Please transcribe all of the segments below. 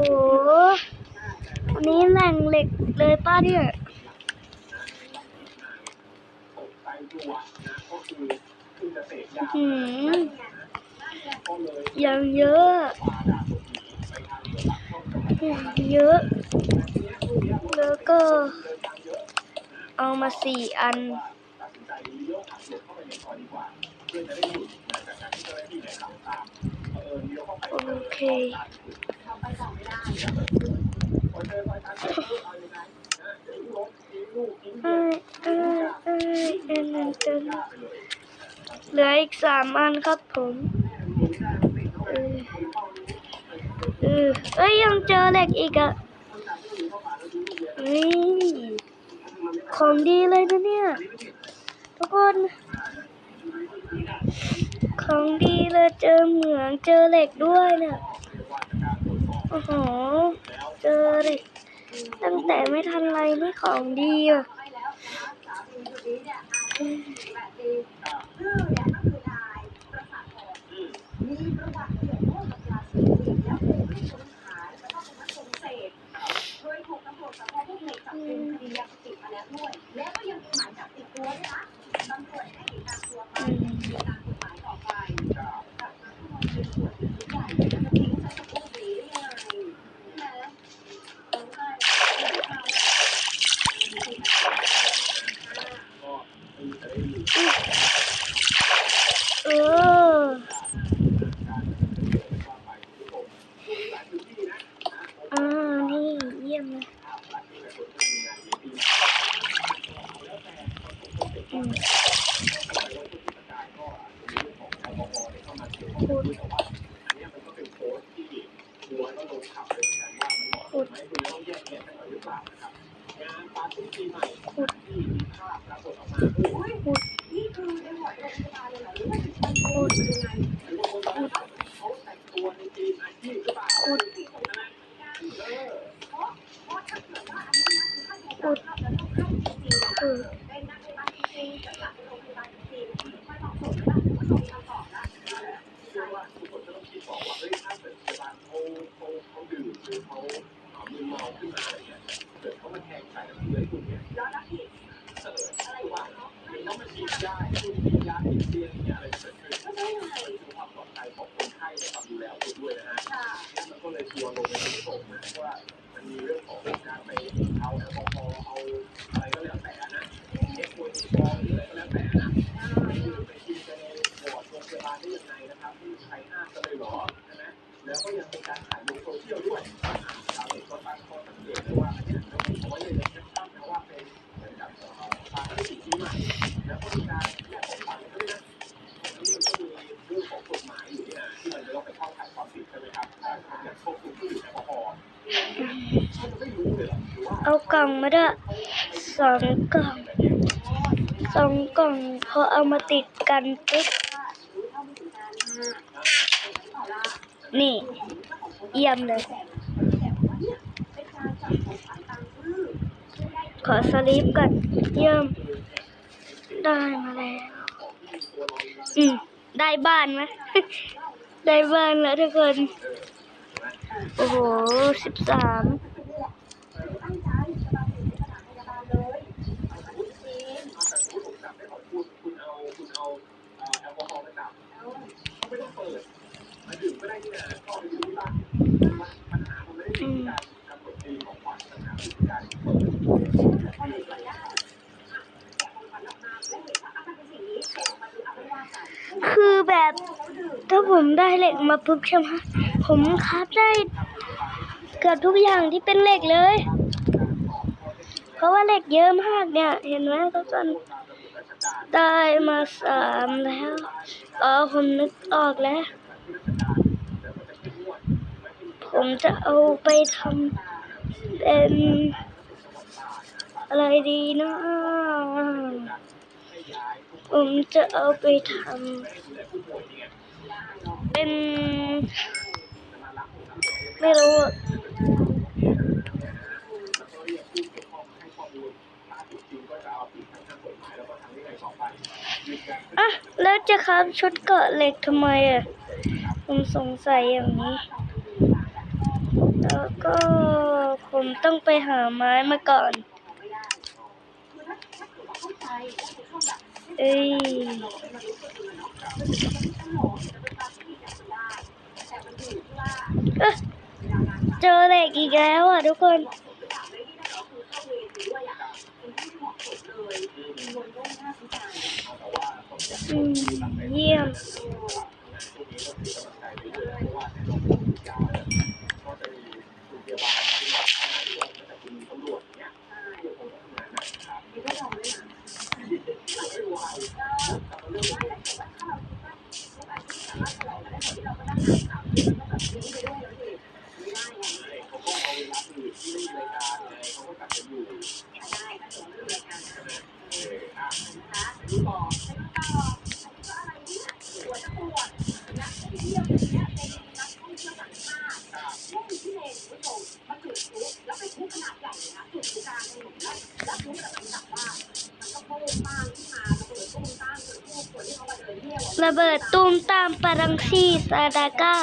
อันนี้แหล่งเหล็กเลยป้าเนี่ยยังเยอะยังเยอะ แล้วก็ เอามาสี่อันโอเค เอ้ยเอ้ยเอ้ยเอ็นนั่นเกินเหลืออีกสามอันครับผมเออเออเอ้ยยังเจอเหล็กอีกอะนี่ของดีเลยนะเนี่ย ทุกคน ของดีเลยเจอเหมืองเจอเหล็กด้วยเนี่ย โอ้โห เจอเหล็กตั้งแต่ไม่ทันไรนี่ของดีอะ เอากล่องมาด้วยสองกล่องสองกล่องพอเอามาติดกันปุ๊บนี่ เยี่ยมเลย ขอสลิปก่อนเยี่ยม ได้มาแล้ว อืม ได้บ้านไหม ได้บ้านแล้วทุกคน โอ้โหสิบสามคือแบบถ้าผมได้เหล็กมาปุ๊บใช่ไหม ผมคราฟได้เกือบทุกอย่างที่เป็นเหล็กเลย เพราะว่าเหล็กเยอะมากเนี่ย เห็นไหมทุกคนได้มาสามแล้วอ๋อผมนึกออกแล้ว ผมจะเอาไปทำเป็นอะไรดีนะผมจะเอาไปทำเป็น ไม่รู้อะแล้วจะครับชุดเกาะเหล็กทำไมอะผมสงสัยอย่างนี้ แล้วก็ผมต้องไปหาไม้มาก่อน เอ้ย เจอเด็กอีกแล้วอะทุกคนเยี่ยมเระเบิดตุ้มตามปารังซีซาดาก้า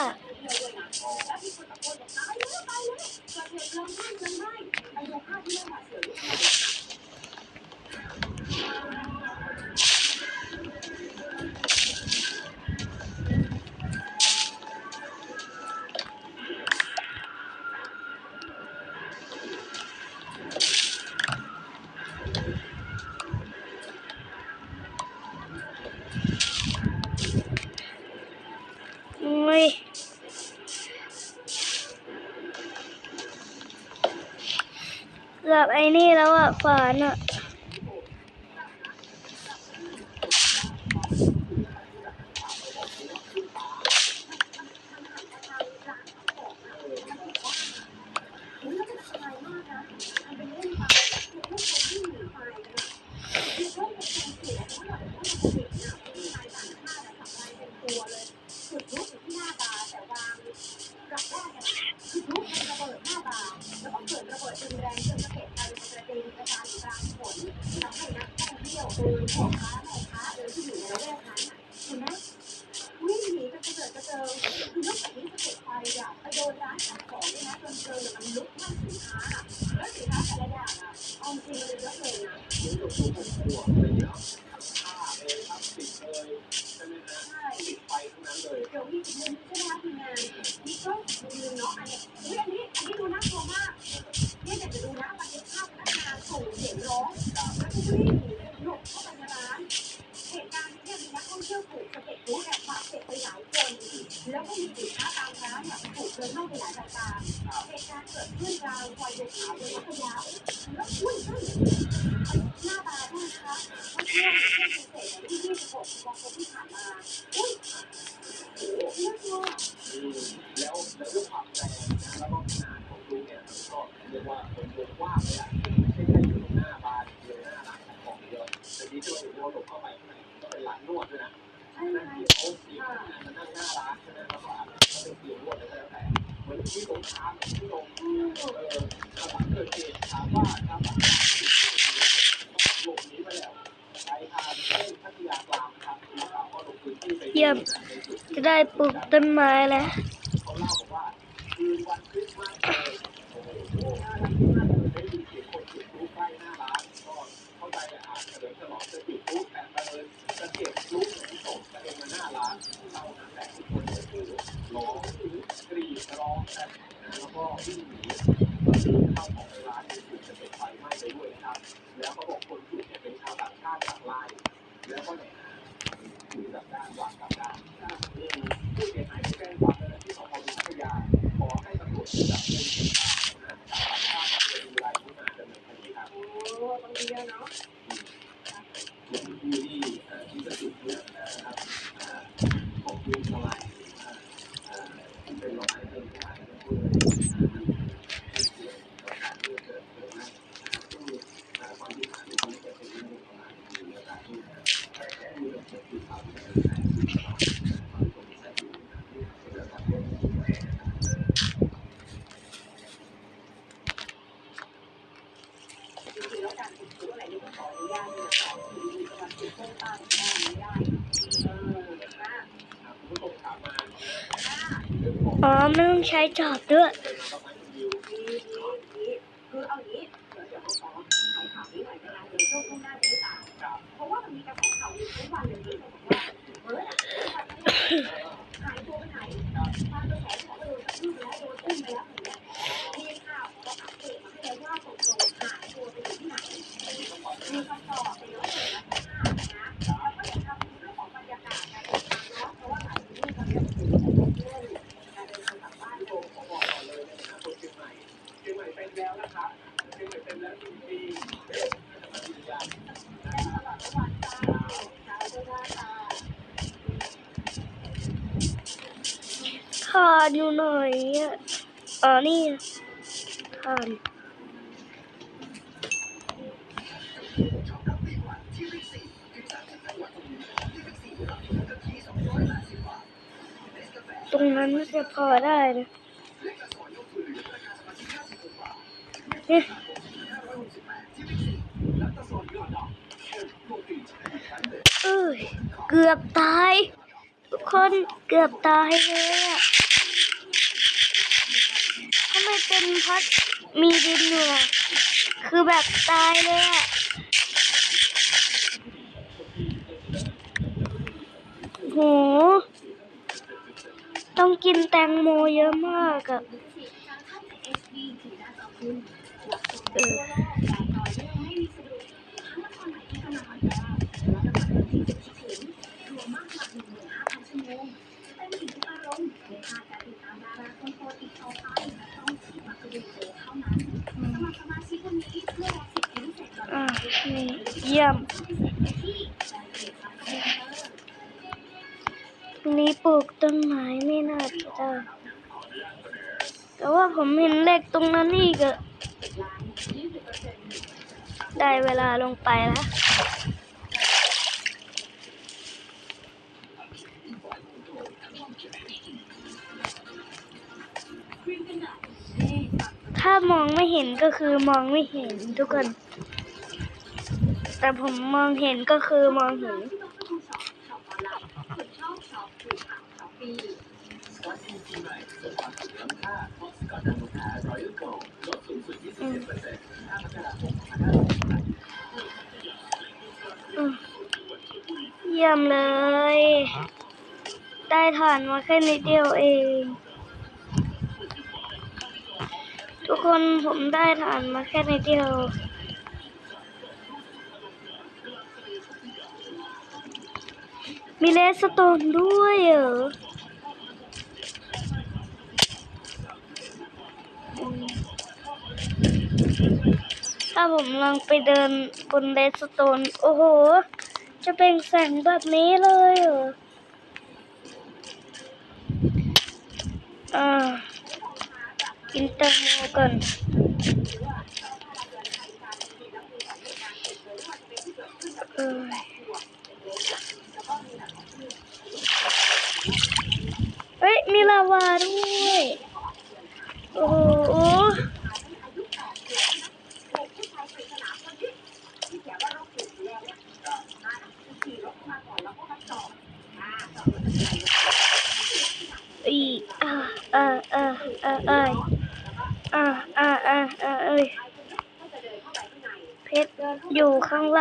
等会画完了。 แล้วก็มีสินค้าตามร้านแบบถูกเดินเข้าไปหลายต่างๆเหตุการณ์เกิดขึ้นราวซอยเดขาวเดชพัทยาแล้วอุ้ยขึ้นหน้าตาด้วยนะคะเพราะเชื่อว่าเป็นเศษที่26ตุลาคมที่ผ่านมาอุ้ยโอ้โหน่ากแล้วแล้วด้วยความแรงแล้วก็งานของรูเนี่ยก็เรียกว่าเป็นวงกว้างเลยอะไม่ใช่แค่อยู่ตรงหน้าบานเดียวหน้าร้านของเยอะแต่นี้ก็ถือว่าหลบเข้าไปข้างในก็เป็นร้านนวดด้วยนะ เยี่ยมจะได้ปลูกต้นไม้แล้ว อ๋อไม่ต้องใช้จอบด้วย หน่อยอะอ๋อนี่ขาดตรงนั้นน่จะพอได้นะเนี่ยเอ้ย เกือบตาย ทุกคนเกือบตายเลยอะ เป็นพัดมีดินเหนือคือแบบตายเลยอะโห ต้องกินแตงโมเยอะมากอะเออ ผมเห็นเล็กตรงนั้นอีกอะได้เวลาลงไปแล้วถ้ามองไม่เห็นก็คือมองไม่เห็นทุกคน แต่ผมมองเห็นก็คือมองเห็นอืมอืม เยี่ยมเลย ได้ฐานมาแค่นิดเดียวเอง ทุกคนผมได้ฐานมาแค่นิดเดียวมีเลสโตนด้วยเหรอ ถ้าผมลองไปเดินบนเลสโตน โอ้โห จะเป็นแสงแบบนี้เลยเหรออ่ากินแตงโมก่อนเออเฮ้ย มีลาวาด้วย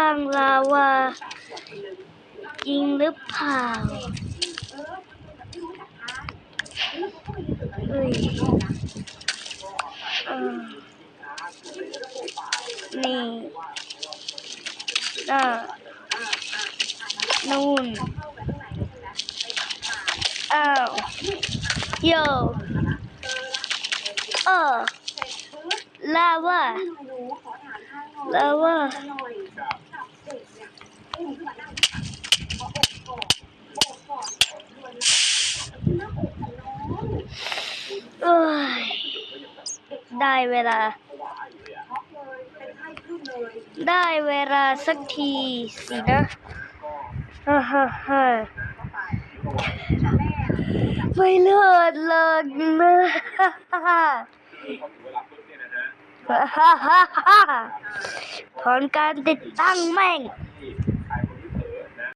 างล่างลาวาจริงหรือเปล่าเอ้ยอ่านี่น่านู่นอ้าวโยเออลาวาลาวาเอ้ย ได้เวลา ได้เวลาสักทีสินะฮ่าฮ่าฮ่าไม่เลิศเลยนะฮ่าฮ่าฮ่าฮ่าฮ่าถอนการติดตั้งแม่ง